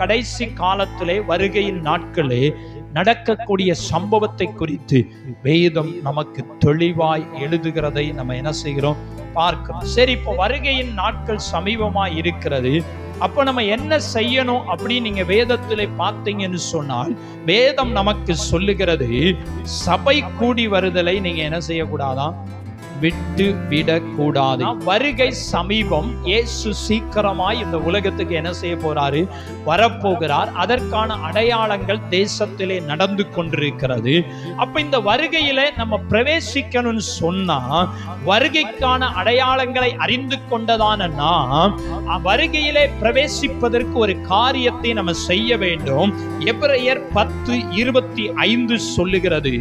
கடைசி காலத்திலே வருகையின் நாட்களே நடக்கக்கூடிய சம்பவத்தை குறித்து வேதம் நமக்கு தெளிவாய் எழுதுகிறதை நம்ம என்ன செய்கிறோம் பார்க்கிறோம். சரி இப்போ வருகையின் நாட்கள் சமீபமாக இருக்கிறது. அப்போ நம்ம என்ன செய்யணும் அப்படின்னு நீங்க வேதத்திலே பார்த்தீங்கன்னு சொன்னால் வேதம் நமக்கு சொல்லுகிறது சபை கூடி வருதலை நீங்க என்ன செய்யக்கூடாதான்? விட்டு விடக்கூடாது வருகை சமீபம் இயேசு சீக்கிரமாய் இந்த உலகத்துக்கு என்ன செய்ய போறாரு? வரப்போகிறார். அதற்கான அடையாளங்கள் தேசத்திலே நடந்து கொண்டிருக்கிறது. அப்ப இந்த வருகையில நம்ம பிரவேசிக்கணும்னு சொன்னா வருகைக்கான அடையாளங்களை அறிந்து கொண்டதான நாம் வருகையிலே பிரவேசிப்பதற்கு ஒரு காரியத்தை நம்ம செய்ய வேண்டும். எப்ரையர் பத்து இருபத்தி ஐந்து சொல்லுகிறது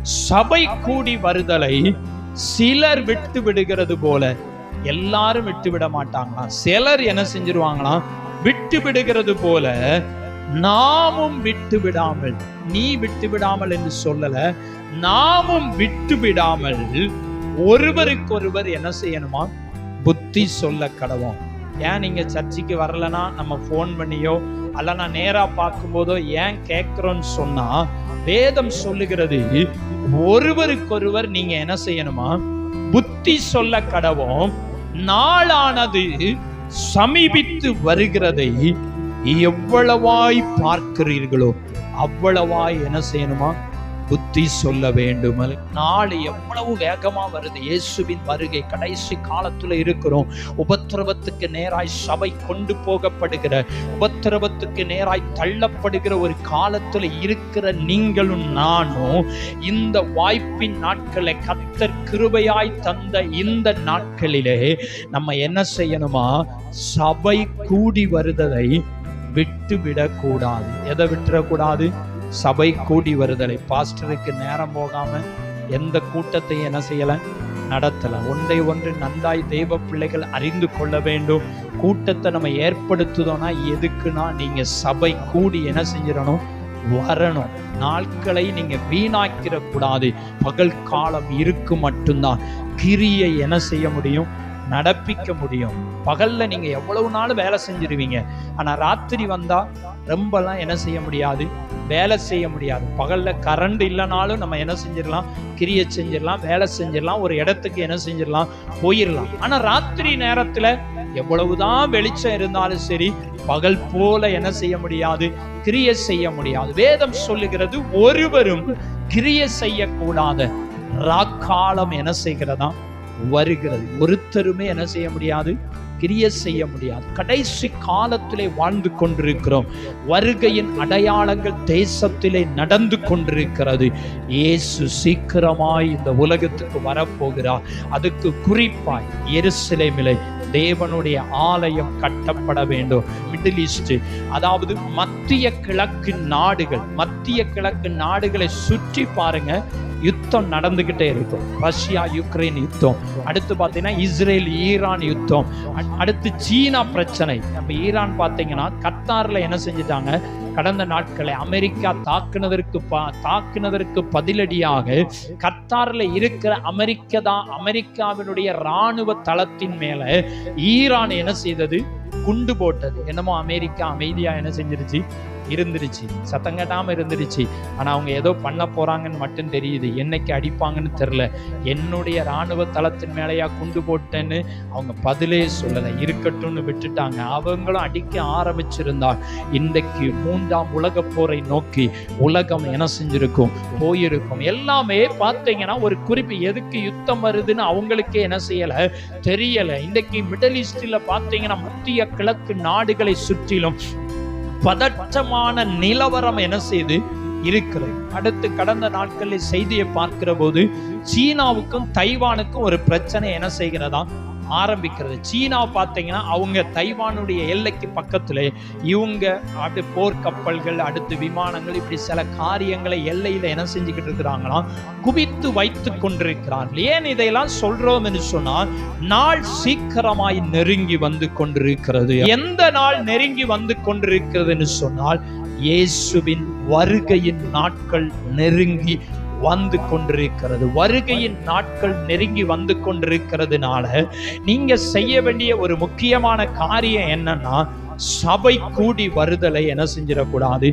சபை கூடி வருதலை சிலர் விட்டு விடுகிறது போல எல்லாரும் விட்டு விட மாட்டாங்களாம். சிலர் என்ன செஞ்சிருவாங்களாம்? விட்டு விடுகிறது போல நாமும் விட்டு விடாமல் நீ விட்டு விடாமல் என்று சொல்லல நாமும் விட்டு விடாமல் ஒருவருக்கொருவர் என்ன செய்யணுமா? புத்தி சொல்ல கடவோம். ஏன் நீங்க சர்ச்சுக்கு வரலனா நம்ம ஃபோன் பண்ணியோ அல்ல நான் நேரா பார்க்கும்போதோ ஏன் கேட்கிறோன்னு சொன்னா வேதம் சொல்லுகிறது ஒருவருக்கொருவர் நீங்க என்ன செய்யணுமா? புத்தி சொல்ல கடவும். நாளானது சமீபித்து வருகிறதை எவ்வளவாய் பார்க்கிறீர்களோ அவ்வளவாய் என்ன செய்யணுமா? புத்தி சொல்ல வேண்டும். நாள் எவ்வளவு வேகமா வருது. இயேசுவின் வருகை கடைசி காலத்துல இருக்கிறோம். உபத்திரவத்துக்கு நேராய் சபை கொண்டு போகப்படுகிற உபத்திரவத்துக்கு நேராய் தள்ளப்படுகிற ஒரு காலத்துல இருக்கிற நீங்களும் நானும் இந்த வாய்ப்பின் நாட்களை கத்தர் கிருபையாய் தந்த இந்த நாட்களிலே நம்ம என்ன செய்யணுமா? சபை கூடி வருதலை விட்டு விடக்கூடாது எதை விட்டுறக்கூடாது? சபை கூடி வருதலை. பாஸ்டருக்கு நேரம் போகாம எந்த கூட்டத்தையும் என்ன செய்யல? நடத்தல. ஒன்றை ஒன்று நன்றாய் தெய்வ பிள்ளைகள் அறிந்து கொள்ள வேண்டும். கூட்டத்தை நம்ம ஏற்படுத்துதோன்னா எதுக்குன்னா நீங்க சபை கூடி என்ன செஞ்சிடணும் வரணும். நாட்களை நீங்க வீணாக்கிற கூடாது. பகல் காலம் இருக்கு மட்டும்தான். கிரியை என்ன செய்ய முடியும்? நடப்பிக்க முடியும். பகல்ல நீங்க எவ்வளவு நாள் வேலை செஞ்சிருவீங்க. ஆனா ராத்திரி வந்தா ரொம்பலாம் என்ன செய்ய முடியாது? வேலை செய்ய முடியாது. பகல்ல கரண்ட் இல்லைனாலும் நம்ம என்ன செஞ்சிடலாம் கிரியை செஞ்சிடலாம் வேலை செஞ்சிடலாம் ஒரு இடத்துக்கு என்ன செஞ்சிடலாம் போயிடலாம் ஆனா ராத்திரி நேரத்துல எவ்வளவுதான் வெளிச்சம் இருந்தாலும் சரி பகல் போல என்ன செய்ய முடியாது? கிரிய செய்ய முடியாது. வேதம் சொல்லுகிறது ஒருவரும் கிரிய செய்யக்கூடாத. ராக்காலம் என்ன செய்கிறதா? வருகிறது. ஒருத்தருமே என்ன செய்ய முடியாது? கிரிய செய்ய முடியாது. கடைசி காலத்திலே வாழ்ந்து கொண்டிருக்கிறோம். வருகையின் அடையாளங்கள் தேசத்திலே நடந்து கொண்டிருக்கிறது. இயேசு சீக்கிரமாய் இந்த உலகத்துக்கு வரப்போகிறார். அதுக்கு குறிப்பாய் எருசிலைமிலை தேவனுடைய ஆலயம் கட்டப்பட வேண்டும். மிடில் ஈஸ்ட் அதாவது மத்திய கிழக்கு நாடுகள் மத்திய கிழக்கு நாடுகளை சுற்றி பாருங்க. யுத்தம் நடந்துக்கிட்டே இருக்கும் ரஷ்யா யுக்ரைன் யுத்தம். அடுத்து பார்த்தீங்கன்னா இஸ்ரேல் ஈரான் யுத்தம். அடுத்து சீனா பிரச்சனை. நம்ம ஈரான் பார்த்தீங்கன்னா கத்தார்ல என்ன செஞ்சுட்டாங்க? கடந்த நாட்களை அமெரிக்கா தாக்குனதற்கு பா தாக்குனதற்கு பதிலடியாக கத்தார்ல இருக்கிற அமெரிக்கா தான் அமெரிக்காவினுடைய இராணுவ தளத்தின் மேல ஈரான் என்ன செய்தது? குண்டு போட்டது. என்னமோ அமெரிக்கா அமைதியா என்ன செஞ்சிருச்சு? இருந்துருச்சு சத்தம் கேட்டாமல் இருந்துருச்சு ஆனால் அவங்க ஏதோ பண்ண போகிறாங்கன்னு மட்டும் தெரியுது. என்னைக்கு அடிப்பாங்கன்னு தெரில என்னுடைய ராணுவ தளத்தின் மேலேயா குண்டு போட்டேன்னு அவங்க பதிலே சொல்லலை. இருக்கட்டும்னு விட்டுட்டாங்க. அவங்களும் அடிக்க ஆரம்பிச்சிருந்தால் இன்றைக்கு மூன்றாம் உலக போரை நோக்கி உலகம் என்ன செஞ்சிருக்கும்? போயிருக்கும். எல்லாமே பார்த்தீங்கன்னா ஒரு குறிப்பு எதுக்கு யுத்தம் வருதுன்னு அவங்களுக்கே என்ன செய்யலை? தெரியலை. இன்றைக்கு மிடில் ஈஸ்டில் பார்த்தீங்கன்னா மத்திய கிழக்கு நாடுகளை சுற்றிலும் பதற்றமான நிலவரம் என்ன செய்து இருக்கிறது? அடுத்து கடந்த நாட்களில் செய்தியை பார்க்கிற போது சீனாவுக்கும் தைவானுக்கும் ஒரு பிரச்சனை என்ன செய்கிறதா ஆரம்பிக்கிறது. சீனா பார்த்தீங்கன்னா அவங்க தைவானுடைய எல்லைக்கு பக்கத்துல இவங்க அப்படி போர்க்கப்பல்கள் அடுத்து விமானங்கள் இப்படி சில காரியங்களை எல்லையில என்ன செஞ்சுக்கிட்டு இருக்கிறாங்களாம்? குவித்து வைத்து கொண்டிருக்கிறார்கள். ஏன் இதையெல்லாம் சொல்றோம் என்று சொன்னால் நாள் சீக்கிரமாய் நெருங்கி வந்து கொண்டிருக்கிறது. எந்த நாள் நெருங்கி வந்து கொண்டிருக்கிறதுன்னு சொன்னால் இயேசுவின் வருகையின் நாட்கள் நெருங்கி வந்து கொண்டிருக்கிறது. வருகையின் நாட்கள் நெருங்கி வந்து கொண்டிருக்கிறதுனால நீங்க செய்ய வேண்டிய ஒரு முக்கியமான காரியம் என்னன்னா சபை கூடி வருதலை என்ன செஞ்சிடக்கூடாது?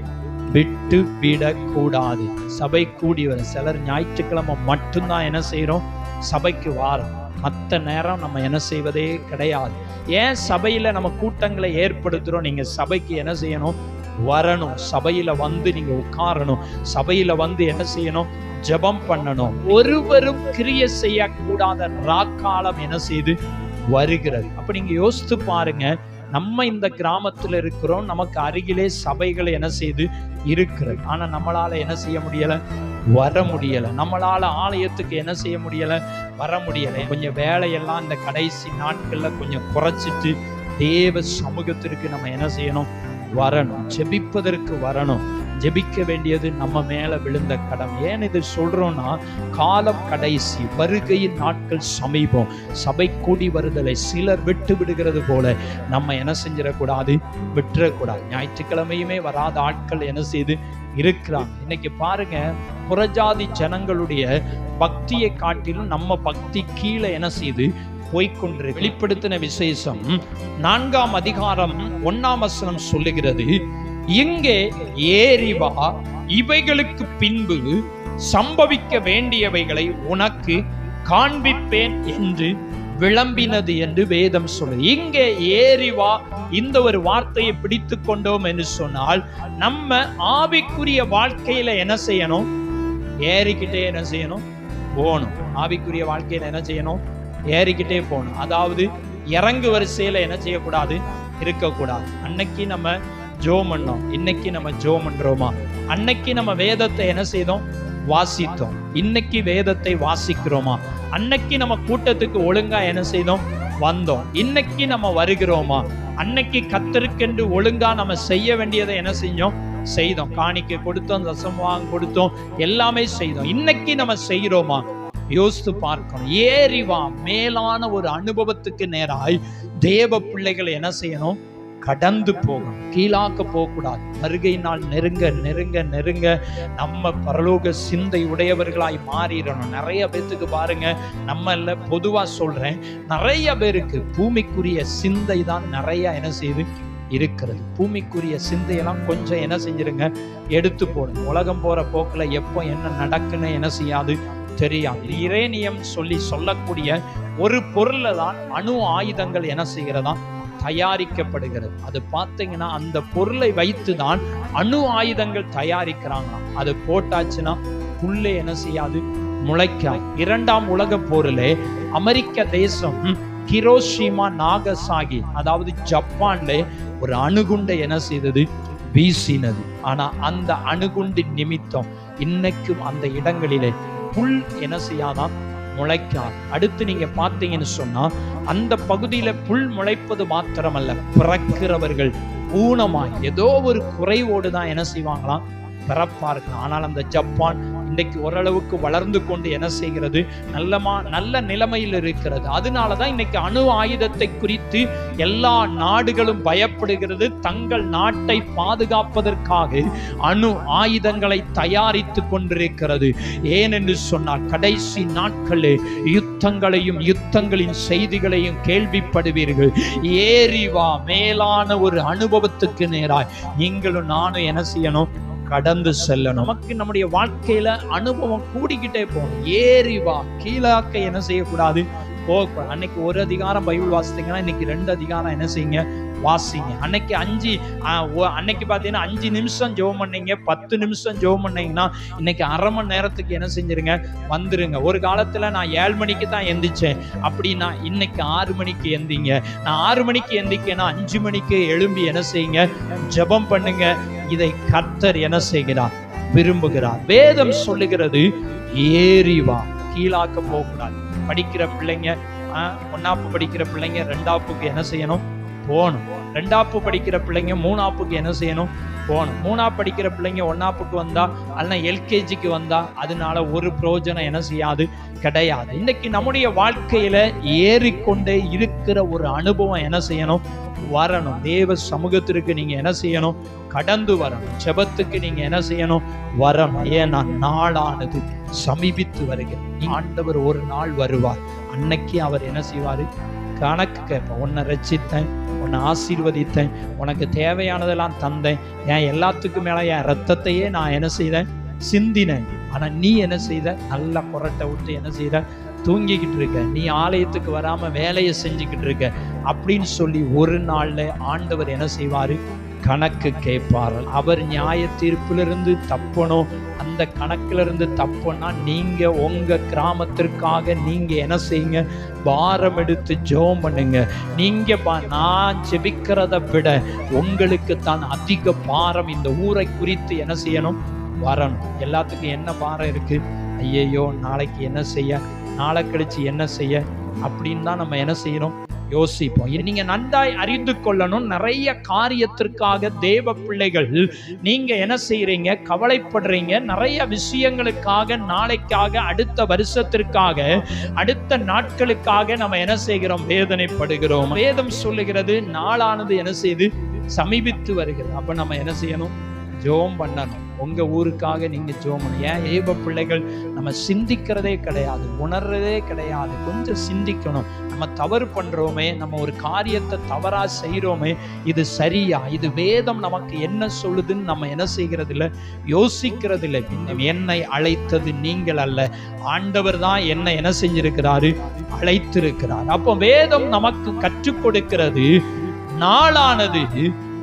விட்டு விடக்கூடாது. சபை கூடி வர சிலர் ஞாயிற்றுக்கிழமை மட்டும்தான் என்ன செய்கிறோம் சபைக்கு வாரம். மற்ற நேரம் நம்ம என்ன செய்வதே கிடையாது. ஏன் சபையில நம்ம கூட்டங்களை ஏற்படுத்துறோம்? நீங்க சபைக்கு என்ன செய்யணும்? வரணும். சபையில வந்து நீங்க உட்காரணும். சபையில வந்து என்ன செய்யணும்? ஜெபம் பண்ணணும். ஒருவரும் கிரிய செய்யக்கூடாத ராக்காலம் என்ன செய்து? வருகிறது. அப்ப நீங்க யோசித்து பாருங்க. நம்ம இந்த கிராமத்துல இருக்கிறோம். நமக்கு அருகிலே சபைகள் என்ன செய்து? இருக்கிறது. ஆனா நம்மளால என்ன செய்ய முடியல? வர முடியல. நம்மளால ஆலயத்துக்கு என்ன செய்ய முடியல? வர முடியல. கொஞ்சம் வேலையெல்லாம் இந்த கடைசி நாட்கள்ல கொஞ்சம் குறைச்சிட்டு தேவ சமூகத்திற்கு நம்ம என்ன செய்யணும்? வரணும். ஜெபிப்பதற்கு வரணும். ஜெபிக்க வேண்டியது நம்ம மேல விழுந்த கடமை ஏன் இது சொல்றோம்னா காலம் கடைசி வருகையின் நாட்கள் சமீபம். சபை கூடி வருதலை சிலர் விட்டு விடுகிறது போல நம்ம என்ன செஞ்சிடக்கூடாது? விட்டுறக்கூடாது. ஞாயிற்றுக்கிழமையுமே வராத ஆட்கள் என்ன செய்து இருக்கிறாங்க. இன்னைக்கு பாருங்க புறஜாதி ஜனங்களுடைய பக்தியை காட்டிலும் நம்ம பக்தி கீழே என்ன செய்து போய்கொண்டு வெளிப்படுத்தின விசேஷம் நான்காம் அதிகாரம் ஒன்னாம் வசனம் சொல்லுகிறது. இங்கே ஏறிவா இவைகளுக்கு பின்பு சம்பவிக்க வேண்டியவைகளை உனக்கு காண்பிப்பேன் என்று விளம்பினது என்று வேதம் சொல்லுது. இங்கே ஏறிவா இந்த ஒரு வார்த்தையை பிடித்து கொண்டோம் என்று சொன்னால் நம்ம ஆவிக்குரிய வாழ்க்கையில என்ன செய்யணும்? ஏறிக்கிட்டே என்ன செய்யணும்? போகணும். ஆவிக்குரிய வாழ்க்கையில என்ன செய்யணும்? ஏறிக்கிட்டே போகணும். அதாவது இறங்கு வரிசையில் என்ன செய்யக்கூடாது? இருக்கக்கூடாது. அன்னைக்கு நம்ம ஜோ பண்ணோம். இன்னைக்கு நம்ம ஜோ பண்ணுறோமா அன்னைக்கு நம்ம வேதத்தை என்ன செய்தோம்? வாசித்தோம். இன்னைக்கு வேதத்தை வாசிக்கிறோமா? அன்னைக்கு நம்ம கூட்டத்துக்கு ஒழுங்கா என்ன செய்தோம்? வந்தோம். இன்னைக்கு நம்ம வருகிறோமா? அன்னைக்கு கத்தருக்கென்று ஒழுங்கா நம்ம செய்ய வேண்டியதை என்ன செஞ்சோம்? செய்தோம். காணிக்கை கொடுத்தோம் ரசம் வாங்க கொடுத்தோம். எல்லாமே செய்தோம். இன்னைக்கு நம்ம செய்கிறோமா? யோசித்து பார்க்கணும். ஏறி வா. மேலான ஒரு அனுபவத்துக்கு நேராய் தேவ பிள்ளைகள் என்ன செய்யணும்? கடந்து போகணும். கீழாக்க போகக்கூடாது. வருகை நாள் நெருங்க நெருங்க நெருங்க நம்ம பரலோக சிந்தை உடையவர்களாய் மாறிடணும். நிறைய பேத்துக்கு பாருங்க. நம்ம இல்லை பொதுவா சொல்றேன். நிறைய பேருக்கு பூமிக்குரிய சிந்தை தான் நிறைய என்ன செய்யுது இருக்கிறது. பூமிக்குரிய சிந்தையெல்லாம் கொஞ்சம் என்ன செஞ்சிருங்க? எடுத்து போடுங்க உலகம் போற போக்குல எப்போ என்ன நடக்குன்னு என்ன செய்யாது? தெரியாது. இரேனியம் சொல்லி சொல்லக்கூடிய ஒரு பொருளை தான் அணு ஆயுதங்கள் என்ன செய்கிறதா? தயாரிக்கப்படுகிறது. அது பார்த்தீங்கன்னா அந்த பொருளை வைத்து தான் அணு ஆயுதங்கள் தயாரிக்கிறாங்களாம் அது போட்டாச்சுன்னா புல்லே என்ன செய்யாது? முளைக்காய் இரண்டாம் உலக போரிலே அமெரிக்க தேசம் ஹிரோஷிமா நாகசாகி அதாவது ஜப்பான்ல ஒரு அணுகுண்டை என்ன செய்தது? வீசினது. ஆனா அந்த அணுகுண்டின் நிமித்தம் இன்னைக்கும் அந்த இடங்களிலே புல் என்ன செய்யாதான் முளைக்காது. அடுத்து நீங்க பார்த்தீங்கன்னு சொன்னா அந்த பகுதியில புல் முளைப்பது மாத்திரமல்ல பிறக்கிறவர்கள் ஊனமாய் ஏதோ ஒரு குறைவோடு தான் என்ன செய்வாங்களாம்? பிறப்பார்கள். ஆனால் அந்த ஜப்பான் இன்றைக்கு ஓரளவுக்கு வளர்ந்து கொண்டு என்ன செய்கிறது? நல்லமா நல்ல நிலைமையில் இருக்கிறது. அதனால தான் இன்னைக்கு அணு ஆயுதத்தை குறித்து எல்லா நாடுகளும் பயப்படுகிறது. தங்கள் நாட்டை பாதுகாப்பதற்காக அணு ஆயுதங்களை தயாரித்து கொண்டிருக்கிறது. ஏனென்று சொன்னால் கடைசி நாட்களில் யுத்தங்களையும் யுத்தங்களின் செய்திகளையும் கேள்விப்படுவீர்கள். ஏறி வா மேலான ஒரு அனுபவத்துக்கு நேராய். நீங்களும் நானும் என்ன செய்யணும்? கடந்து செல்லணும். நமக்கு நம்முடைய வாழ்க்கையில அனுபவம் கூடிக்கிட்டே போகணும். ஏறி வா. கீழாக்க என்ன செய்யக்கூடாது? போக அன்னைக்கு ஒரு அதிகாரம் பைபிள் வாசித்தீங்கன்னா இன்னைக்கு ரெண்டு அதிகாரம் என்ன செய்யுங்க? வாசிங்க. அன்னைக்கு அஞ்சு அன்னைக்கு பார்த்தீங்கன்னா அஞ்சு நிமிஷம் ஜெபம் பண்ணீங்க. பத்து நிமிஷம் ஜெபம் பண்ணீங்கன்னா இன்னைக்கு அரை மணி நேரத்துக்கு என்ன செஞ்சிருங்க? வந்துருங்க. ஒரு காலத்துல நான் ஏழு மணிக்கு தான் எந்திரிச்சேன். அப்படின்னா இன்னைக்கு ஆறு மணிக்கு எந்திங்க. நான் ஆறு மணிக்கு எந்திக்கேன்னா அஞ்சு மணிக்கு எழும்பி என்ன செய்யுங்க? ஜெபம் பண்ணுங்க. இதை கர்த்தர் என்ன செய்கிறார்? விரும்புகிறார். வேதம் சொல்லுகிறது ஏறி வா. கீழாக்க போகக்கூடாது. படிக்கிற பிள்ளைங்க ஆஹ், படிக்கிற பிள்ளைங்க ரெண்டாப்புக்கு என்ன செய்யணும்? போகணும். ரெண்டாப்பு படிக்கிற பிள்ளைங்க மூணாப்புக்கு என்ன செய்யணும்? போகணும். மூணா படிக்கிற பிள்ளைங்க ஒன்னாப்புக்கு வந்தா அல்லனா எல்கேஜிக்கு வந்தா அதனால ஒரு பிரயோஜனம் என்ன செய்யாது? கிடையாது. இன்னைக்கு நம்முடைய வாழ்க்கையில ஏறிக்கொண்டே இருக்கிற ஒரு அனுபவம் என்ன செய்யணும்? வரணும். தேவ சமூகத்திற்கு நீங்க என்ன செய்யணும்? கடந்து வரணும். ஜெபத்துக்கு நீங்க என்ன செய்யணும்? வரணும். ஏன்னா நாளானது சமீபித்து வருகிறது. ஆண்டவர் ஒரு நாள் வருவார். அன்னைக்கு அவர் என்ன செய்வாரு? கணக்கு கேட்பேன் உன்னை ரச்சித்தேன் உன்னை ஆசீர்வதித்தேன் உனக்கு தேவையானதெல்லாம் தந்தேன். என் எல்லாத்துக்கும் மேலே என் ரத்தத்தையே நான் என்ன செய்தேன்? சிந்தினேன். ஆனால் நீ என்ன செய்த? நல்லா புரட்டை விட்டு என்ன செய்த? தூங்கிக்கிட்டு இருக்க. நீ ஆலயத்துக்கு வராமல் வேலையை செஞ்சுக்கிட்டு இருக்க. அப்படின்னு சொல்லி ஒரு நாளில் ஆண்டவர் என்ன செய்வார்? கணக்கு கேட்பார் அவர் நியாய தீர்ப்பிலிருந்து தப்பணும் அந்த கணக்கிலிருந்து தப்புனா நீங்கள் உங்கள் கிராமத்திற்காக நீங்கள் என்ன செய்யுங்க? பாரம் எடுத்து ஜெபம் பண்ணுங்க. நீங்கள் பா- நான் ஜெபிக்கிறத விட உங்களுக்கு தான் அதிக பாரம் இந்த ஊரை குறித்து என்ன செய்யணும்? வரணும். எல்லாத்துக்கும் என்ன பாரம் இருக்குது ஐயையோ நாளைக்கு என்ன செய்ய? நாளை கழிச்சு என்ன செய்ய? அப்படின்னு தான் நம்ம என்ன செய்யணும்? யோசிப்போம். இது நீங்க நன்றாய் அறிந்து கொள்ளணும். நிறைய காரியத்திற்காக தேவ பிள்ளைகள் நீங்க என்ன செய்யறீங்க கவலைப்படுறீங்க. நிறைய விஷயங்களுக்காக நாளைக்காக அடுத்த வருஷத்திற்காக அடுத்த நாட்களுக்காக நம்ம என்ன செய்கிறோம்? வேதனைப்படுகிறோம். வேதம் சொல்லுகிறது நாளானது என்ன செய்து? சமீபித்து வருகிறது. அப்ப நம்ம என்ன செய்யணும்? ஜோம் பண்ணணும். உங்க ஊருக்காக நீங்க ஜோம் பண்ணணும். ஏன் ஏவ பிள்ளைகள் நம்ம சிந்திக்கிறதே கிடையாது உணர்றதே கிடையாது. கொஞ்சம் சிந்திக்கணும். நம்ம தவறு பண்றோமே நம்ம ஒரு காரியத்தை தவறா செய்கிறோமே இது சரியா? இது வேதம் நமக்கு என்ன சொல்லுதுன்னு நம்ம என்ன செய்கிறது இல்லை யோசிக்கிறது இல்லை என்னை அழைத்தது நீங்கள் அல்ல. ஆண்டவர் தான் என்ன என்ன செஞ்சிருக்கிறாரு? அழைத்திருக்கிறார். அப்போ வேதம் நமக்கு கற்றுக் கொடுக்கிறது நாளானது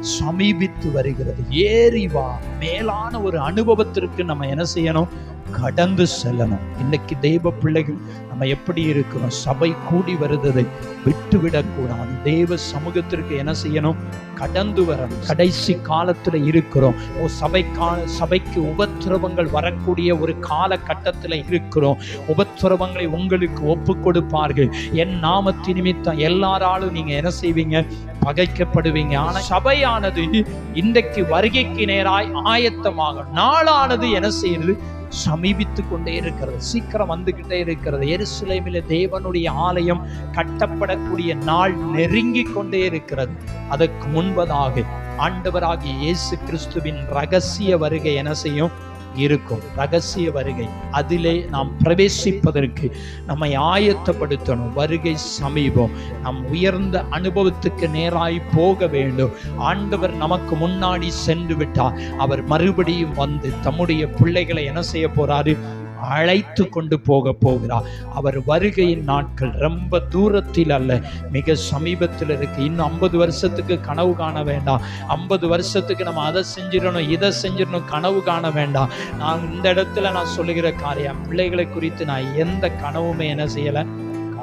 சமீபித்து வருகிறது. ஏறிவா மேலான ஒரு அனுபவத்திற்கு நம்ம என்ன செய்யணும்? கடந்து செல்லணும். இன்னைக்கு தெய்வ பிள்ளைகள் நம்ம எப்படி இருக்கிறோம்? சபை கூடி வருவதை விட்டுவிடக்கூடாது. தெய்வ சமூகத்திற்கு என்ன செய்யணும்? கடந்து வரணும். கடைசி காலத்துல இருக்கிறோம். ஓ சபை சபைக்கு உபத்திரவங்கள் வரக்கூடிய ஒரு காலகட்டத்துல இருக்கிறோம். உபத்திரவங்களை உங்களுக்கு ஒப்பு கொடுப்பார்கள். என் நாமத்தி நிமித்தம் எல்லாராலும் நீங்க என்ன செய்வீங்க? பகைக்கப்படுவீங்க. ஆனா சபையானது இன்றைக்கு வருகைக்கு நேராய் ஆயத்தமாக நாளானது என்ன செய்யுது? சமீபித்து கொண்டே இருக்கிறது. சீக்கிரம் வந்துகிட்டே இருக்கிறது. எருசலேமிலே தேவனுடைய ஆலயம் கட்டப்படக்கூடிய நாள் நெருங்கி கொண்டே இருக்கிறது. அதற்கு முன்பதாக ஆண்டவராகிய இயேசு கிறிஸ்துவின் ரகசிய வருகை என செய்யும்? இருக்கும். ரகசிய வருகை. அதிலே நாம் பிரவேசிப்பதற்கு நம்மை ஆயத்தப்படுத்தணும். வருகை சமீபம். நம் உயர்ந்த அனுபவத்துக்கு நேராய் போக வேண்டும். ஆண்டவர் நமக்கு முன்னாடி சென்று விட்டார் அவர் மறுபடியும் வந்து தம்முடைய பிள்ளைகளை என்ன செய்ய போறாரு? அழைத்து கொண்டு போக போகிறார். அவர் வருகையின் நாட்கள் ரொம்ப தூரத்தில் அல்ல. மிக சமீபத்தில் இருக்கு. இன்னும் ஐம்பது வருஷத்துக்கு கனவு காண வேண்டாம். ஐம்பது வருஷத்துக்கு நம்ம அதை செஞ்சிடணும் இதை செஞ்சிடணும் கனவு காண வேண்டாம். நான் இந்த இடத்துல நான் சொல்லுகிற காரியம் பிள்ளைகளை குறித்து நான் எந்த கனவுமே என்ன செய்யலை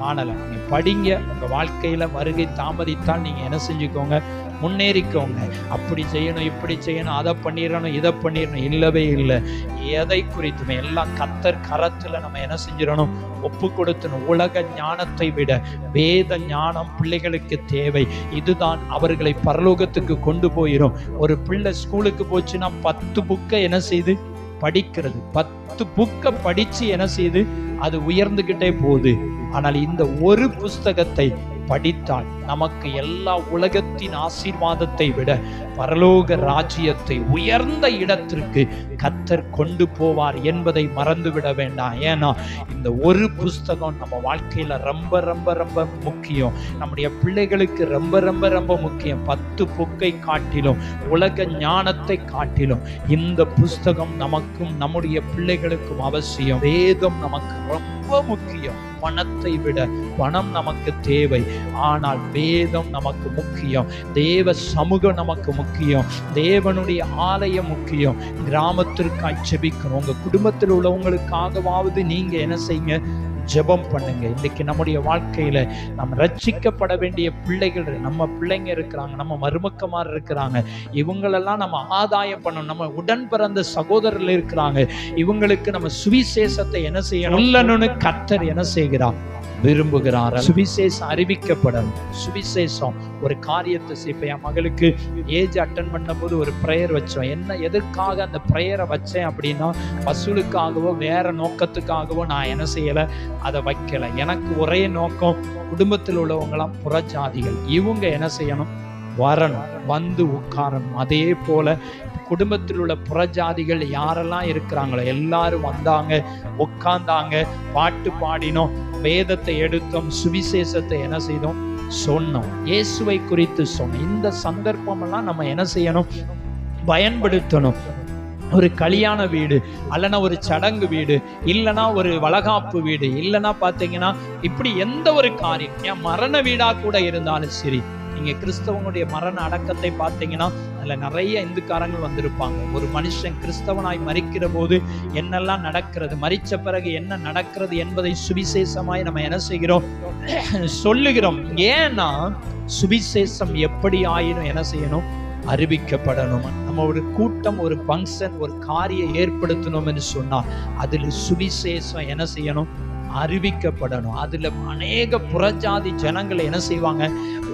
காணலை. நீங்கள் படிங்க உங்கள் வாழ்க்கையில் வருகை தாமதித்தால் நீங்கள் என்ன செஞ்சுக்கோங்க? முன்னேறிக்கோங்க. அப்படி செய்யணும் இப்படி செய்யணும் அதை பண்ணிடணும் இதை பண்ணிடணும். இல்லவே இல்லை. எதை குறித்துமே எல்லாம் கத்தர் கரத்தில் நம்ம என்ன செஞ்சிடணும்? ஒப்பு கொடுத்தணும். உலக ஞானத்தை விட வேத ஞானம் பிள்ளைகளுக்கு தேவை. இதுதான் அவர்களை பரலோகத்துக்கு கொண்டு போயிடும் ஒரு பிள்ளை ஸ்கூலுக்கு போச்சுன்னா பத்து புக்கை என்ன செய்து? படிக்கிறது. பத்து புக்கை படித்து என்ன செய்து? அது உயர்ந்துக்கிட்டே போகுது. ஆனால் இந்த ஒரு புஸ்தகத்தை படித்தால் நமக்கு எல்லா உலகத்தின் ஆசீர்வாதத்தை விட பரலோக ராஜ்யத்தை உயர்ந்த இடத்திற்கு கத்தர் கொண்டு போவார் என்பதை மறந்துவிட வேண்டாம். ஏன்னா இந்த ஒரு புஸ்தகம் நம்ம வாழ்க்கையில ரொம்ப ரொம்ப ரொம்ப முக்கியம். நம்முடைய பிள்ளைகளுக்கு ரொம்ப ரொம்ப ரொம்ப முக்கியம். பத்து புக்கை காட்டிலும் உலக ஞானத்தை காட்டிலும் இந்த புஸ்தகம் நமக்கும் நம்முடைய பிள்ளைகளுக்கும் அவசியம். வேதம் நமக்கு ரொம்ப முக்கியம். பணத்தை விட பணம் நமக்கு தேவை. ஆனால் வேதம் நமக்கு முக்கியம். தேவ சமூகம் நமக்கு முக்கியம். தேவனுடைய ஆலயம் முக்கியம். கிராமத்திற்காய் செபிக்கணும் உங்க குடும்பத்தில் உள்ளவங்களுக்காகவாவது நீங்க என்ன செய்யுங்க? ஜெபம் பண்ணுங்க. இன்னைக்கு நம்முடைய வாழ்க்கையில நம்ம ரட்சிக்கப்பட வேண்டிய பிள்ளைகள். நம்ம பிள்ளைங்க இருக்கிறாங்க நம்ம மருமக்கமார் இருக்கிறாங்க. இவங்களெல்லாம் நம்ம ஆதாயம் பண்ணணும். நம்ம உடன் பிறந்த சகோதரர்கள் இருக்கிறாங்க. இவங்களுக்கு நம்ம சுவிசேஷத்தை என்ன செய்யணும்? கத்தர் என்ன செய்கிறார்? விரும்புகிறார் சுவிசேஷம் அறிவிக்கப்படணும் சுவிசேஷம் ஒரு காரியத்தை செய்ப்ப என் மகளுக்கு ஏஜ் அட்டன் பண்ணும்போது ஒரு ப்ரேயர் வச்சோம். என்ன எதற்காக அந்த ப்ரேயரை வச்சேன் அப்படின்னா வசூலுக்காகவோ வேற நோக்கத்துக்காகவோ நான் என்ன செய்யலை? அதை வைக்கலை. எனக்கு ஒரே நோக்கம் குடும்பத்தில் உள்ளவங்களாம் புறஜாதிகள். இவங்க என்ன செய்யணும்? வரணும். வந்து உட்காரணும். அதே போல குடும்பத்தில் உள்ள புறஜாதிகள் யாரெல்லாம் இருக்கிறாங்களோ எல்லாரும் வந்தாங்க உட்கார்ந்தாங்க பாட்டு பாடினோம். வேதத்தை எடுத்தோம் சுவிசேஷத்தை என்ன செய்தோம்? சொன்னோம். இயேசுவை குறித்து சொன்னோம். இந்த சந்தர்ப்பமெல்லாம் நம்ம என்ன செய்யணும்? பயன்படுத்தணும். ஒரு கல்யாண வீடு அல்லனா ஒரு சடங்கு வீடு இல்லைனா ஒரு வளகாப்பு வீடு இல்லைனா பார்த்தீங்கன்னா இப்படி எந்த ஒரு காரியம் ஏன் மரண வீடாக கூட இருந்தாலும் சரி நீங்கள் கிறிஸ்தவனுடைய மரண அடக்கத்தை பார்த்தீங்கன்னா அதில் நிறைய இந்துக்காரங்கள் வந்திருப்பாங்க. ஒரு மனுஷன் கிறிஸ்தவனாய் மறிக்கிற போது என்னெல்லாம் நடக்கிறது மறித்த பிறகு என்ன நடக்கிறது என்பதை சுவிசேஷமாய் நம்ம என்ன செய்கிறோம்? சொல்லுகிறோம். ஏன்னா சுவிசேஷம் எப்படி ஆயினும் என்ன செய்யணும்? அறிவிக்கப்படணும். நம்ம ஒரு கூட்டம் ஒரு ஃபங்க்ஷன் ஒரு காரியம் ஏற்படுத்தணும் என்று சொன்னால் அதில் சுவிசேஷம் என்ன செய்யணும்? அறிவிக்கப்படணும். அதில் அநேக புறஜாதி ஜனங்கள் என்ன செய்வாங்க?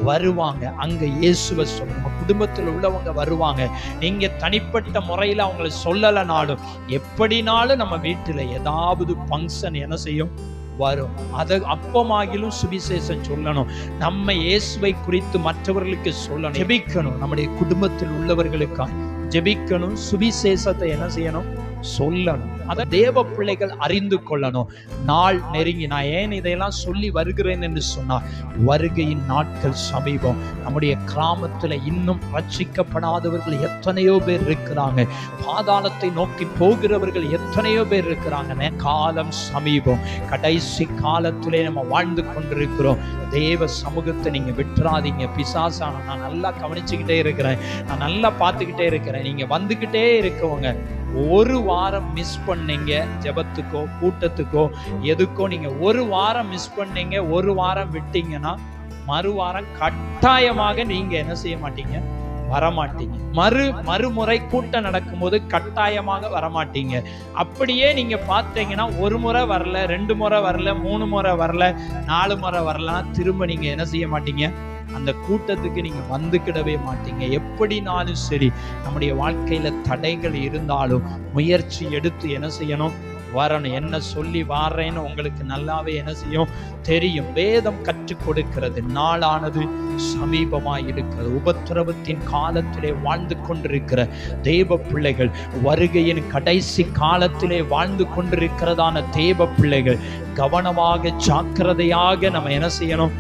வருவாங்க. அங்க இயேசுவை சொல்லுவாங்க குடும்பத்தில் உள்ளவங்க வருவாங்க. நீங்க தனிப்பட்ட முறையில் அவங்களை சொல்லலைனாலும் எப்படினாலும் நம்ம வீட்டுல ஏதாவது ஃபங்க்ஷன் என்ன செய்யும்? வரும். அதை அப்பமாகிலும் சுவிசேஷம் சொல்லணும். நம்ம இயேசுவை குறித்து மற்றவர்களுக்கு சொல்லணும். ஜெபிக்கணும். நம்முடைய குடும்பத்தில் உள்ளவர்களுக்காக ஜெபிக்கணும். சுவிசேஷத்தை என்ன செய்யணும்? சொல்லணும். அதை தேவ பிள்ளைகள் அறிந்து கொள்ளணும். நாள் நெருங்கி நான் ஏன் இதையெல்லாம் சொல்லி வருகிறேன்? என்று சொன்னால் வருகையின் நாட்கள் சமீபம். நம்முடைய கிராமத்தில் இன்னும் ரட்சிக்கப்படாதவர்கள் எத்தனையோ பேர் இருக்கிறாங்க. பாதாளத்தை நோக்கி போகிறவர்கள் எத்தனையோ பேர் இருக்கிறாங்க. காலம் சமீபம். கடைசி காலத்திலே நம்ம வாழ்ந்து கொண்டிருக்கிறோம். தேவ சமூகத்தை நீங்க விட்டுறாதீங்க. பிசாசான நான் நல்லா கவனிச்சுக்கிட்டே இருக்கிறேன். நான் நல்லா பார்த்துக்கிட்டே இருக்கிறேன். நீங்க வந்துக்கிட்டே இருக்கவங்க. ஒரு வாரம் மிஸ் பண்ணீங்க ஜெபத்துக்கோ கூட்டத்துக்கோ எதுக்கோ நீங்க ஒரு வாரம் மிஸ் பண்ணீங்க ஒரு வாரம் விட்டீங்கன்னா மறு வாரம் கட்டாயமாக நீங்க என்ன செய்ய மாட்டீங்க? வரமாட்டீங்க. மறு மறுமுறை கூட்டம் நடக்கும்போது கட்டாயமாக வரமாட்டீங்க. அப்படியே நீங்க பார்த்தீங்கன்னா ஒரு முறை வரல ரெண்டு முறை வரல மூணு முறை வரல நாலு முறை வரலன்னா திரும்ப நீங்க என்ன செய்ய மாட்டீங்க? அந்த கூட்டத்துக்கு நீங்க வந்துக்கிடவே மாட்டீங்க. எப்படினாலும் சரி நம்முடைய வாழ்க்கையில தடைகள் இருந்தாலும் முயற்சி எடுத்து என்ன செய்யணும்? வரணும். என்ன சொல்லி வாரேன்னு உங்களுக்கு நல்லாவே என்ன செய்யும்? தெரியும். வேதம் கற்றுக் கொடுக்கிறது. நாளானது சமீபமாய் இருக்கிறது. உபத்திரவத்தின் காலத்திலே வாழ்ந்து கொண்டிருக்கிற தேவ பிள்ளைகள் வருகையின் கடைசி காலத்திலே வாழ்ந்து கொண்டிருக்கிறதான தேவ பிள்ளைகள் கவனமாக ஜாக்கிரதையாக நம்ம என்ன செய்யணும்?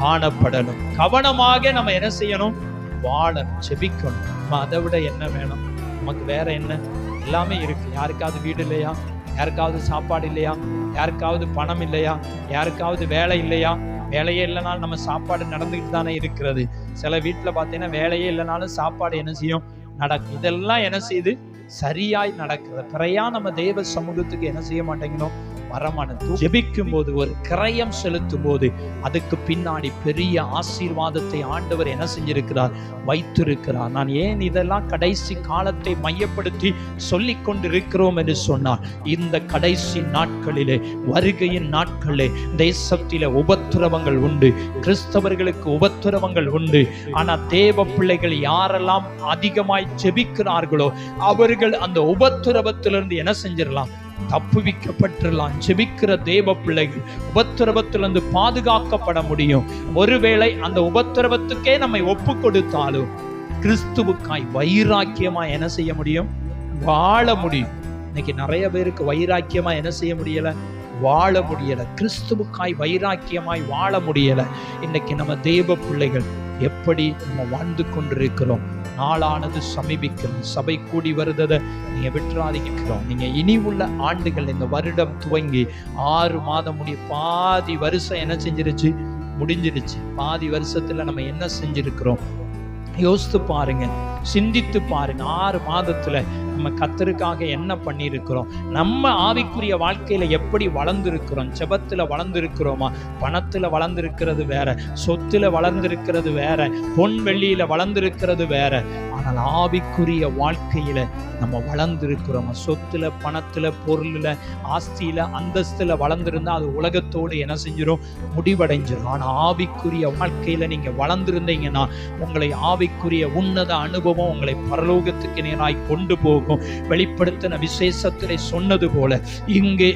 காணப்படணும். கவனமாக நம்ம என்ன செய்யணும்? வாழணும் செபிக்கணும் நம்ம அதை விட என்ன வேணும்? நமக்கு வேற என்ன? எல்லாமே இருக்கு. யாருக்காவது வீடு இல்லையா? யாருக்காவது சாப்பாடு இல்லையா? யாருக்காவது பணம் இல்லையா? யாருக்காவது வேலை இல்லையா? வேலையே இல்லைனாலும் நம்ம சாப்பாடு நடந்துக்கிட்டு தானே இருக்கிறது. சில வீட்டில் பார்த்தீங்கன்னா வேலையே இல்லைனாலும் சாப்பாடு என்ன செய்யும்? நடக்கும். இதெல்லாம் என்ன செய்யுது சரியாய் நடக்கிறது. பிறையா நம்ம தெய்வ சமூகத்துக்கு என்ன செய்ய மாட்டேங்கிறோம்? வரமானது ஜெபிக்கும் போது ஒரு கிரயம் செலுத்தும் போது அதுக்கு பின்னாடி பெரிய ஆசீர்வாதத்தை ஆண்டவர் என்ன செஞ்சிருக்கிறார்? வைத்திருக்கிறார். நான் ஏன் இதெல்லாம் கடைசி காலத்தை மையப்படுத்தி சொல்லிக் கொண்டிருக்கிறோம் என்று சொன்னார் இந்த கடைசி நாட்களிலே வருகையின் நாட்களிலே தேசத்தில உபத்திரவங்கள் உண்டு கிறிஸ்தவர்களுக்கு உபத்திரவங்கள் உண்டு. ஆனா தேவ பிள்ளைகள் யாரெல்லாம் அதிகமாய் ஜெபிக்கிறார்களோ அவர்கள் அந்த உபத்திரவத்திலிருந்து என்ன செஞ்சிடலாம் தப்புவிக்கப்பட்டுலாம் ஜெபிக்கிற தேவ பிள்ளைகள் உபத்திரவத்திலிருந்து பாதுகாக்கப்பட முடியும். ஒருவேளை அந்த உபத்திரவத்துக்கே நம்மை ஒப்பு கொடுத்தாலும் கிறிஸ்துவுக்காய் வைராக்கியமா என்ன செய்ய முடியும்? வாழ முடியும். இன்னைக்கு நிறைய பேருக்கு வைராக்கியமா என்ன செய்ய முடியல? வாழ முடியல. கிறிஸ்துவுக்காய் வைராக்கியமாய் வாழ முடியல. இன்னைக்கு நம்ம தேவ பிள்ளைகள் எப்படி நம்ம வாழ்ந்து கொண்டிருக்கிறோம்? நாளானது சமீபிக்கிறோம் சபை கூடி வருததை. நீங்கள் விட்டுறாதீங்கிறோம் நீங்கள் இனி உள்ள ஆண்டுகள் இந்த வருடம் துவங்கி ஆறு மாதம் முடிய பாதி வருஷம் என்ன செஞ்சிருச்சு? முடிஞ்சிருச்சு. பாதி வருஷத்தில் நம்ம என்ன செஞ்சுருக்கிறோம்? யோசித்து பாருங்க. சிந்தித்து பாருங்க. ஆறு மாதத்துல நம்ம கத்தருக்காக என்ன பண்ணியிருக்கிறோம்? நம்ம ஆவிக்குரிய வாழ்க்கையில் எப்படி வளர்ந்துருக்கிறோம்? செபத்தில் வளர்ந்துருக்கிறோமா? பணத்தில் வளர்ந்துருக்கிறது வேற சொத்தில் வளர்ந்துருக்கிறது வேற பொன் வெள்ளியில் வளர்ந்துருக்கிறது வேற. ஆனால் ஆவிக்குரிய வாழ்க்கையில் நம்ம வளர்ந்துருக்கிறோமா? சொத்தில் பணத்தில் பொருளில் ஆஸ்தியில் அந்தஸ்தில் வளர்ந்துருந்தா அது உலகத்தோடு என்ன செஞ்சிடும் முடிவடைஞ்சிடும் ஆனால் ஆவிக்குரிய வாழ்க்கையில் நீங்கள் வளர்ந்துருந்தீங்கன்னா உங்களை ஆவிக்குரிய உன்னத அனுபவம் உங்களை பரலோகத்துக்கு நேராய் கொண்டு போகும். போகும் வெளிப்படுத்தின விசேஷத்திலே சொன்னது போல இங்கே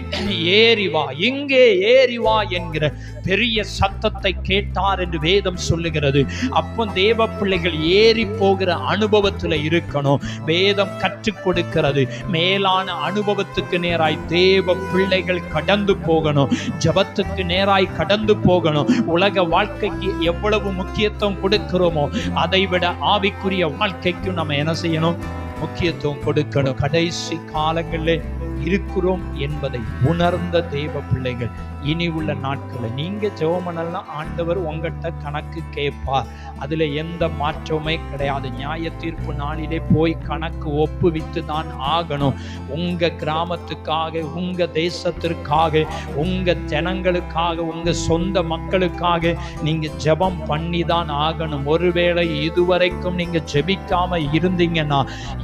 ஏறி வா இங்கே ஏறி வா என்கிற பெரிய சத்தத்தை கேட்டார் என்று வேதம் சொல்லுகிறது. அப்போ தேவ பிள்ளைகள் ஏறி போகிற அனுபவத்தில் இருக்கணும். வேதம் கற்றுக் கொடுக்கிறது. மேலான அனுபவத்துக்கு நேராய் தேவ பிள்ளைகள் கடந்து போகணும். ஜபத்துக்கு நேராய் கடந்து போகணும். உலக வாழ்க்கைக்கு எவ்வளவு முக்கியத்துவம் கொடுக்கிறோமோ அதை விட ஆவிக்குரிய வாழ்க்கைக்கும் நம்ம என்ன செய்யணும்? முக்கியத்துவம் கொடுக்கணும். கடைசி காலங்களில் இருக்கிறோம் என்பதை உணர்ந்த தெய்வ பிள்ளைகள் இனி உள்ள நாட்களில். நீங்க ஜெபமனெல்லாம் ஆண்டவர் உங்கள்கிட்ட கணக்கு கேட்பார். அதுல எந்த மாற்றமே கிடையாது. நியாய தீர்ப்பு நாளிலே போய் கணக்கு ஒப்புவித்து தான் ஆகணும். உங்க கிராமத்துக்காக உங்க தேசத்திற்காக உங்க ஜனங்களுக்காக உங்க சொந்த மக்களுக்காக நீங்க ஜெபம் பண்ணி தான் ஆகணும். ஒருவேளை இதுவரைக்கும் நீங்க ஜெபிக்காம இருந்தீங்கன்னா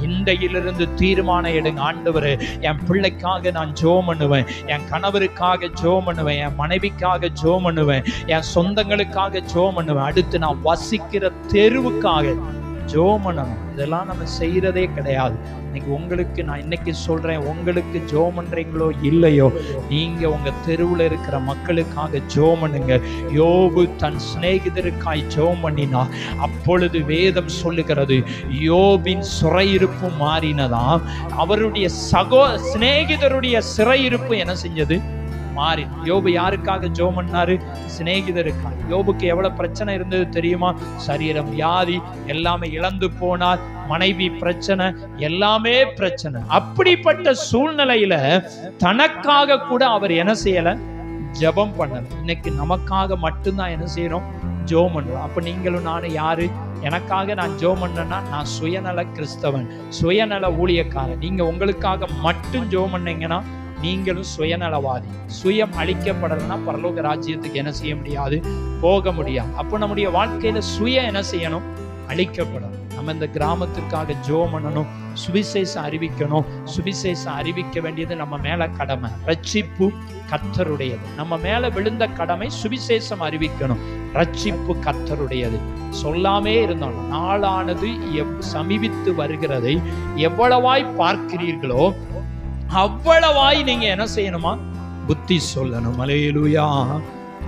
இன்றையிலிருந்து தீர்மானம் எடுங்க ஆண்டவர் என் பிள்ளைக்காக நான் ஜெபம் பண்ணுவேன். என் கணவருக்காக ஜெபம் பண்ணுவேன். என் மனைவிக்காக ஜெபம் பண்ணுவேன். என் சொந்தங்களுக்காக ஜெபம் பண்ணுவேன். அடுத்து நான் வசிக்கிற தெருவுக்காக ஜெபம் பண்ணணும் இதெல்லாம் நம்ம செய்கிறதே கிடையாது. இன்னைக்கு உங்களுக்கு நான் இன்னைக்கு சொல்கிறேன் உங்களுக்கு ஜோ பண்ணுறீங்களோ இல்லையோ நீங்கள் உங்கள் தெருவில் இருக்கிற மக்களுக்காக ஜோ பண்ணுங்க யோபு தன் சிநேகிதருக்காய் ஜோ பண்ணினா அப்பொழுது வேதம் சொல்லுகிறது யோபின் சிறையிருப்பு மாறினதாம். அவருடைய சகோ சிநேகிதருடைய சிறையிருப்பு என்ன செஞ்சது? மாறி. யோபு யாருக்காக ஜோம் பண்ணாரு? சிநேகிதருக்காக. யோபுக்கு எவ்வளவு பிரச்சனை இருந்தது தெரியுமா? சரீரம் வியாதி எல்லாமே இழந்து போனார். மனைவி பிரச்சனை எல்லாமே பிரச்சனை. அப்படிப்பட்ட சூழ்நிலையில தனக்காக கூட அவர் என்ன செய்யல? ஜெபம் பண்ணல. இன்னைக்கு நமக்காக மட்டும்தான் என்ன செய்யறோம் ஜோ பண்ணுறோம் அப்ப நீங்களும் நானும் யாரு? எனக்காக நான் ஜோ பண்ணேன்னா நான் சுயநல கிறிஸ்தவன். சுயநல ஊழியக்காரன். நீங்க உங்களுக்காக மட்டும் ஜெபம் பண்ணீங்கன்னா நீங்களும் சுயநலவாதி. சுயம் அழிக்கப்படலைன்னா பரலோக ராஜ்யத்துக்கு என்ன செய்ய முடியாது? போக முடியாது. அப்போ நம்முடைய வாழ்க்கையில சுய என்ன செய்யணும்? அழிக்கப்படணும் நம்ம இந்த கிராமத்துக்காக ஜோ பண்ணணும். சுவிசேஷம் அறிவிக்கணும். சுவிசேஷம் அறிவிக்க வேண்டியது நம்ம மேல கடமை. ரட்சிப்பு கத்தருடையது நம்ம மேல விழுந்த கடமை சுவிசேஷம் அறிவிக்கணும். ரட்சிப்பு கத்தருடையது சொல்லாமே இருந்தாலும் நாளானது எவ் சமீபித்து வருகிறதை எவ்வளவாய் பார்க்கிறீர்களோ அவ்வளவாய் நீங்க என்ன செய்யணுமா? புத்தி சொல்லணும். மலையிலுயா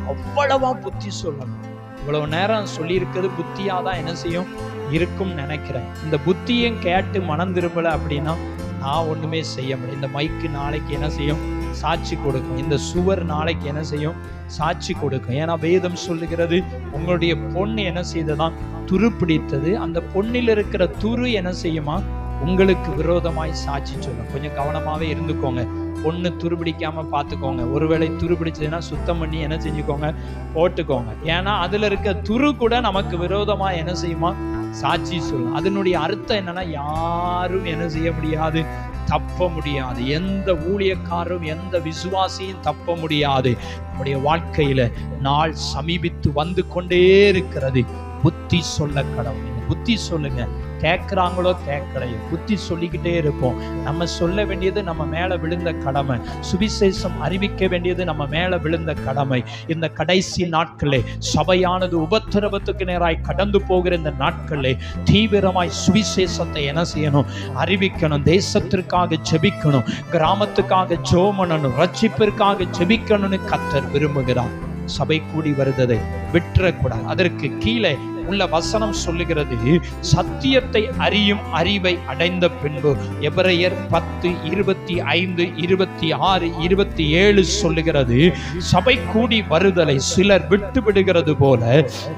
அவ்வளவா புத்தி சொல்லணும். இவ்வளவு நேரம் சொல்லியிருக்கிறது புத்தியா தான் என்ன செய்யும்? இருக்கும் நினைக்கிறேன். இந்த புத்தியும் கேட்டு மனம் திரும்பல அப்படின்னா நான் ஒண்ணுமே செய்ய முடியும். இந்த மைக்கு நாளைக்கு என்ன செய்யும்? சாட்சி கொடுக்கும். இந்த சுவர் நாளைக்கு என்ன செய்யும்? சாட்சி கொடுக்கும். ஏன்னா வேதம் சொல்லுகிறது உங்களுடைய பொண்ணு என்ன செய்ததான் துரு பிடித்தது அந்த பொண்ணில் இருக்கிற துரு என்ன செய்யுமா? உங்களுக்கு விரோதமாய் சாட்சி சொல்லும். கொஞ்சம் கவனமாகவே இருந்துக்கோங்க. பொண்ணு துருபிடிக்காம பார்த்துக்கோங்க ஒருவேளை துருபிடிச்சதுன்னா சுத்தம் பண்ணி என்ன செஞ்சுக்கோங்க? போட்டுக்கோங்க. ஏன்னா அதில் இருக்க துரு கூட நமக்கு விரோதமாக என்ன செய்யுமா? சாட்சி சொல்லும். அதனுடைய அர்த்தம் என்னன்னா யாரும் என்ன செய்ய முடியாது. தப்ப முடியாது. எந்த ஊழியக்காரரும் எந்த விசுவாசியும் தப்ப முடியாது. நம்முடைய வாழ்க்கையில நாள் சமீபித்து வந்து கொண்டே இருக்கிறது. புத்தி சொல்ல கடவுள். புத்தி சொல்லுங்க. கேட்குறாங்களோ கேட்கலையோ புத்தி சொல்லிக்கிட்டே இருப்போம். நம்ம சொல்ல வேண்டியது நம்ம மேலே விழுந்த கடமை. சுவிசேஷம் அறிவிக்க வேண்டியது நம்ம மேலே விழுந்த கடமை. இந்த கடைசி நாட்களே சபையானது உபத்திரவத்துக்கு நேராய் கடந்து போகிற இந்த நாட்களே தீவிரமாய் சுவிசேஷத்தை என்ன செய்யணும்? அறிவிக்கணும். தேசத்திற்காக ஜெபிக்கணும். கிராமத்துக்காக ஜோமனணும் ரட்சிப்பிற்காக ஜெபிக்கணும்னு கத்தர் விரும்புகிறார். சபை கூடி வருததை. விட்டுறக்கூடாது. அதற்கு கீழே உள்ள வசனம் சொல்லுகிறது சத்தியத்தை அறியும் அறிவை அடைந்த பின்பு எபிரையர் பத்து இருபத்தி ஐந்து இருபத்தி ஆறு இருபத்தி ஏழு சொல்லுகிறது சபை கூடி வருதலை சிலர் விட்டு விடுகிறது போல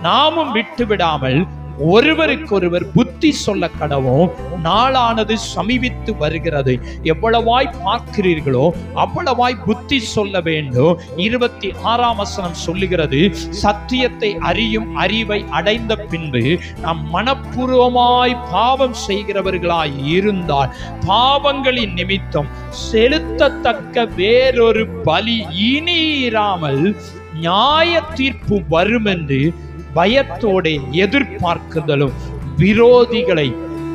நாமும் விட்டு விடாமல் ஒருவருக்கொருவர் புத்தி சொல்ல கடவும் நாளானது சமீபித்து வருகிறது. எவ்வளவாய் பார்க்கிறீர்களோ அவ்வளவாய் புத்தி சொல்ல வேண்டும். இருபத்தி ஆறாம் வசனம் சொல்லுகிறது சத்தியத்தை அறியும் அறிவை அடைந்த பின்பு நாம் மனப்பூர்வமாய் பாவம் செய்கிறவர்களாய் இருந்தால் பாவங்களின் நிமித்தம் செலுத்தத்தக்க வேறொரு பலி இனி இராமல் நியாய தீர்ப்பு வரும் என்று பயத்தோட எதிர்பார்க்குதலும் விரோதிகளை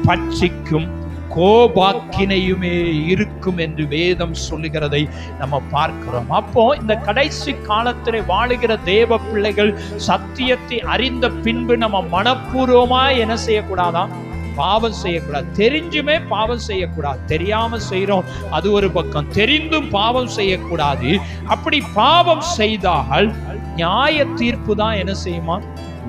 பட்சிக்கும் கோபாக்கினையுமே இருக்கும் என்று வேதம் சொல்லுகிறதை நம்ம பார்க்கிறோம். அப்போ இந்த கடைசி காலத்தில் வாழுகிற தேவ பிள்ளைகள் சத்தியத்தை அறிந்த பின்பு நம்ம மனப்பூர்வமா என்ன செய்யக்கூடாதாம் பாவம் செய்யக்கூடாது. தெரிஞ்சுமே பாவம் செய்யக்கூடாது. தெரியாம செய்யறோம் அது ஒரு பக்கம். தெரிந்தும் பாவம் செய்யக்கூடாது. அப்படி பாவம் செய்தால் நியாய தீர்ப்பு தான் என்ன செய்யுமா?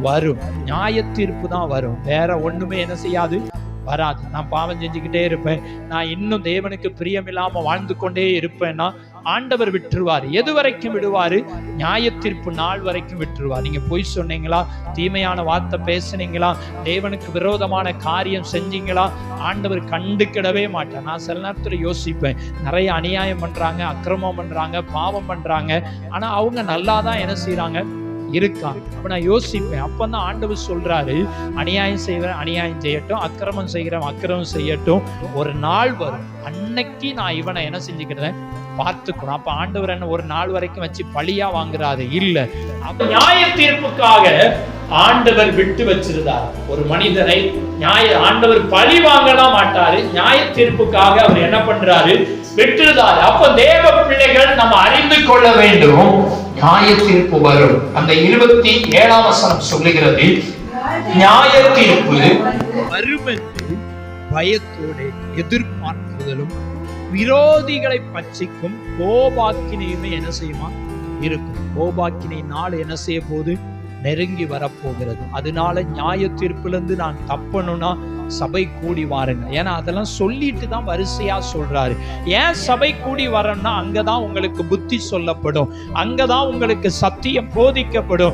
வரும். நியாய தீர்ப்பு தான் வரும். வேற ஒண்ணுமே என்ன செய்யாது? வராது. நான் பாவம் செஞ்சுக்கிட்டே இருப்பேன். நான் இன்னும் தேவனுக்கு பிரியமில்லாம வாழ்ந்து கொண்டே இருப்பேன்னா ஆண்டவர் விட்டுருவார். எது வரைக்கும் விடுவாரு? நியாய தீர்ப்பு நாள் வரைக்கும் விட்டுருவார். நீங்க பொய் சொன்னீங்களா? தீமையான வார்த்தை பேசுனீங்களா? தேவனுக்கு விரோதமான காரியம் செஞ்சீங்களா? ஆண்டவர் கண்டுக்கிடவே மாட்டார். நான் சில நேரத்தில் யோசிப்பேன். நிறைய அநியாயம் பண்றாங்க அக்கிரமம் பண்றாங்க பாவம் பண்றாங்க. ஆனா அவங்க நல்லா தான் என்ன செய்கிறாங்க இருக்கான் அப்ப நான் யோசிப்பேன். அப்பதான் ஆண்டவர் சொல்றாரு அநியாயம் செய்கிறேன் அநியாயம் செய்யட்டும் அக்கிரமம் செய்கிறவன் அக்கிரமம் செய்யட்டும். ஒரு நாள் வரும். அன்னைக்கு நான் இவனை என்ன செஞ்சுக்கிறேன்? பார்த்துக்கணும். அப்ப ஆண்டவர் என்ன ஒரு நாள் வரைக்கும் வச்சு பழியா வாங்குறாரு? இல்ல. அப்ப நியாய தீர்ப்புக்காக ஆண்டவர் விட்டு வச்சிருந்தார். ஒரு மனிதனை நியாய ஆண்டவர் பழி வாங்கலாம் மாட்டாரு. நியாய தீர்ப்புக்காக அவர் என்ன பண்றாரு? விட்டுருந்தாரு. அப்ப தேவ பிள்ளைகள் நம்ம அறிந்து கொள்ள வேண்டும். நியாய தீர்ப்பு வரும். அந்த இருபத்தி ஏழாம் வசனம் சொல்லுகிறது நியாய தீர்ப்பு வரும் என்று பயத்தோடு எதிர்பார்க்குதலும் விரோதிகளை பட்சிக்கும் கோபாக்கினையுமே என்ன செய்யுமா? இருக்கும். கோபாக்கினை நாள் என்ன செய்ய போகுது நெருங்கி வரப்போகிறது. அதனால நியாய தீர்ப்பிலிருந்து நான் தப்பணும்னா சபை கூடி வாருங்க. ஏன்னா அதெல்லாம் சொல்லிட்டு தான் வரிசையா சொல்றாரு. ஏன் சபை கூடி வரணும்னா அங்கதான் உங்களுக்கு புத்தி சொல்லப்படும். அங்கதான் உங்களுக்கு சத்தியம் போதிக்கப்படும்.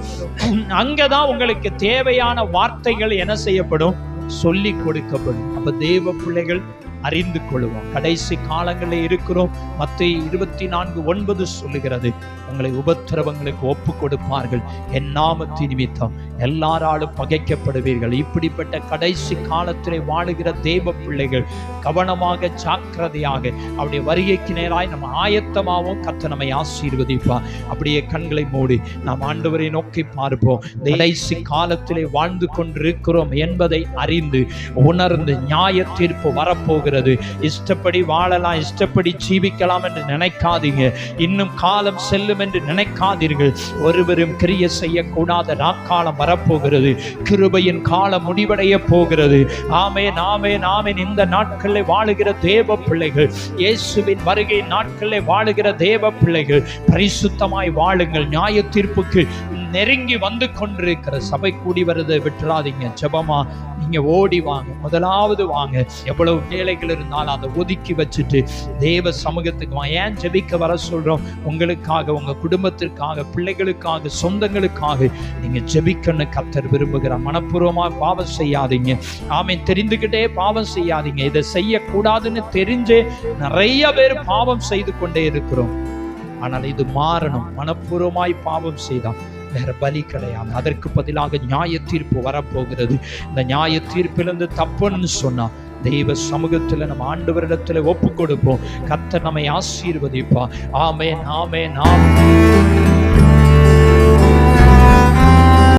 அங்கதான் உங்களுக்கு தேவையான வார்த்தைகள் என்ன செய்யப்படும்? சொல்லி கொடுக்கப்படும். அப்ப தேவ பிள்ளைகள் அறிந்து கொள்வோம் கடைசி காலங்களில் இருக்கிறோம். மத்திய இருபத்தி நான்கு ஒன்பது சொல்லுகிறது. உங்களை உபத்திரவங்களுக்கு ஒப்பு கொடுப்பார்கள். என் நாமத்தி நிமித்தம் எல்லாராலும் பகைக்கப்படுவீர்கள். இப்படிப்பட்ட கடைசி காலத்திலே வாழுகிற தேவ பிள்ளைகள் கவனமாக ஜாக்கிரதையாக அவருடைய வருகைக்கு நேராய் நம்ம ஆயத்தமாகவும் கத்த நம்மை ஆசீர்வதிப்பார். அப்படியே கண்களை மூடி நாம் ஆண்டவரை நோக்கி பார்ப்போம். கடைசி காலத்திலே வாழ்ந்து கொண்டிருக்கிறோம் என்பதை அறிந்து உணர்ந்து நியாய தீர்ப்பு இருக்கிறது. இஷ்டப்படி வாழலாம் இஷ்டப்படி ஜீவிக்கலாம் என்று நினைக்காதீங்க. இன்னும் காலம் செல்லும் என்று நினைக்காதீர்கள். ஒருவரும் கிரிய செய்யக்கூடாத நாட்காலம் வரப்போகிறது. கிருபையின் காலம் முடிவடைய போகிறது. ஆமே நாமே நாமின் இந்த நாட்களில் வாழுகிற தேவ பிள்ளைகள் இயேசுவின் வருகை நாட்களில் வாழுகிற தேவ பிள்ளைகள் பரிசுத்தமாய் வாழுங்கள். நியாய தீர்ப்புக்கு நெருங்கி வந்து கொண்டிருக்கிற சபை கூடி வருதை. விட்டுறாதீங்க. ஜெபமா நீங்க ஓடி வாங்க. முதலாவது வாங்க. எவ்வளவு வேலைகள் இருந்தாலும் அதை ஒதுக்கி வச்சுட்டு தேவ சமூகத்துக்கு வாங்க ஏன் ஜெபிக்க வர சொல்றோம்? உங்களுக்காக உங்க குடும்பத்திற்காக பிள்ளைகளுக்காக சொந்தங்களுக்காக நீங்க ஜெபிக்கன்னு கத்தர் விரும்புகிற மனப்பூர்வமா பாவம் செய்யாதீங்க. ஆமை தெரிந்துக்கிட்டே பாவம் செய்யாதீங்க. இதை செய்யக்கூடாதுன்னு தெரிஞ்சே நிறைய பேர் பாவம் செய்து கொண்டே இருக்கிறோம். ஆனால் இது மாறணும். மனப்பூர்வமாய் பாவம் செய்தான் வேற பலி கிடையாது. அதற்கு பதிலாக நியாய தீர்ப்பு வரப்போகிறது. இந்த நியாய தீர்ப்பிலிருந்து தப்புன்னு சொன்னா தெய்வ சமூகத்துல நம்ம ஆண்டவரிடத்துல ஒப்பு கொடுப்போம். கர்த்தர் நம்மை ஆசீர்வதிப்பா ஆமே நாமே நாம்